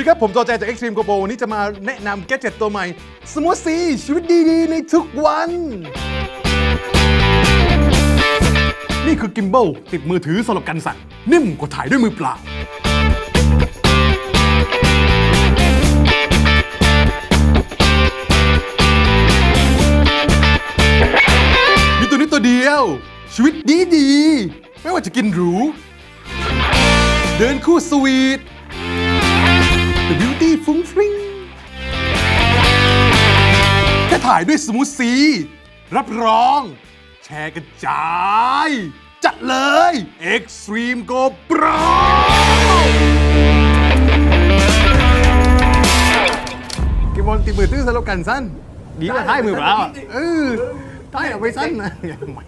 ดีครับ ผมจอแจจาก Extreme GoPro วันนี้จะมาแนะนำแกจิตตัวใหม่ สมูทซีชีวิตดีๆ ในทุกวัน นี่คือกิม b บ l ติดมือถือสำหรับกันสั่น นิ่มกว่าถ่ายด้วยมือเปล่า มีตัวนี้ตัวเดียว ชีวิตดีดีๆไม่ว่าจะกินหรู เดินคู่สวีท The Beauty ฟุ้งฟริ้งแค่ถ่ายด้วยสมูทซี รับรอง แชร์กระจาย จัดเลย Extreme Go Pro กิบอลติมือตื้อสำหรับกันสั้นดีกว่าท้ายมือเปล่าเออท้ายเอาไปสั้นนะแหม